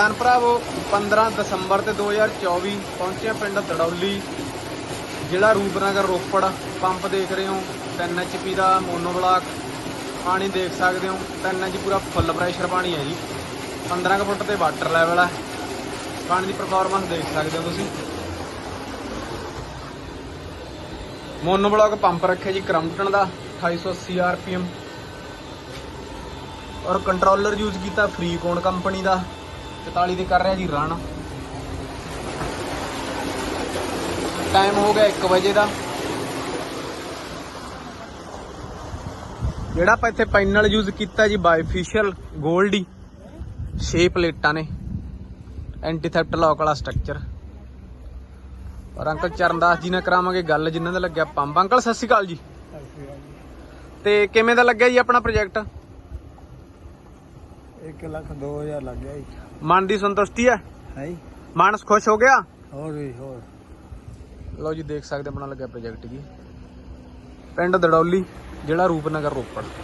ਕਿਸਾਨ ਭਰਾਵੋ 15 ਦਸੰਬਰ ਤੇ 2024 ਪਹੁੰਚਿਆ ਪਿੰਡ ਦੜੌਲੀ, ਜ਼ਿਲ੍ਹਾ ਰੂਪਨਗਰ ਰੋਪੜ। ਪੰਪ ਦੇਖ ਰਹੇ ਹੋ 3 ਐਚਪੀ ਦਾ ਮੋਨੋ ਬਲਾਕ। ਪਾਣੀ ਦੇਖ ਸਕਦੇ ਹੋ 3 ਇੰਚ ਪੂਰਾ ਫੁੱਲ ਪ੍ਰੈਸ਼ਰ ਪਾਣੀ ਹੈ ਜੀ। 15 ਕੁ ਫੁੱਟ ਤੇ ਵਾਟਰ ਲੈਵਲ ਹੈ। ਪਾਣੀ ਦੀ ਪਰਫਾਰਮੈਂਸ ਦੇਖ ਸਕਦੇ ਹੋ ਤੁਸੀਂ। ਮੋਨੋ ਬਲਾਕ ਪੰਪ ਰੱਖਿਆ ਜੀ ਕਰਮਟਨ ਦਾ 2880 ਆਰਪੀਐਮ ਔਰ ਕੰਟਰੋਲਰ ਯੂਜ਼ ਕੀਤਾ ਫਰੀਕੋਨ ਕੰਪਨੀ ਦਾ। 44 ਤੇ ਕਰ ਰਿਹਾ ਜੀ ਰਨ ਟਾਈਮ ਹੋ ਗਿਆ 1 ਵਜੇ ਦਾ। ਜਿਹੜਾ ਆਪਾਂ ਇੱਥੇ ਪੈਨਲ ਯੂਜ਼ ਕੀਤਾ ਜੀ ਬਾਈਫੀਸ਼ੀਅਲ 골ਡੀ 6 ਪਲੇਟਾਂ ਨੇ। ਐਂਟੀ ਥੈਫਟ ਲੌਕ ਵਾਲਾ ਸਟਰਕਚਰ ਔਰ ਅੰਕਲ ਚਰਨਦਾਸ ਜੀ ਨਾਲ ਕਰਾਵਾਂਗੇ ਗੱਲ ਜਿਨ੍ਹਾਂ ਦਾ ਲੱਗਿਆ ਪੰਪ। ਅੰਕਲ ਸਤਿ ਸ਼੍ਰੀ ਅਕਾਲ ਜੀ। ਤੇ ਕਿਵੇਂ ਦਾ ਲੱਗਿਆ ਜੀ ਆਪਣਾ ਪ੍ਰੋਜੈਕਟ 1 ਲੱਖ 2000 ਲੱਗ ਗਿਆ ਜੀ। ਮਨ ਦੀ ਸੰਤੁਸ਼ਟੀ ਹੈ? ਹੈ ਜੀ। ਮਨ ਖੁਸ਼ ਹੋ ਗਿਆ? ਹੋਰ ਵੀ ਹੋਰ। ਲਓ ਜੀ ਦੇਖ ਸਕਦੇ ਆਪਣਾ ਲੱਗਿਆ ਪ੍ਰੋਜੈਕਟ ਜੀ। ਪਿੰਡ ਦੜੌਲੀ ਜ਼ਿਲ੍ਹਾ ਰੂਪਨਗਰ ਰੋਪੜ।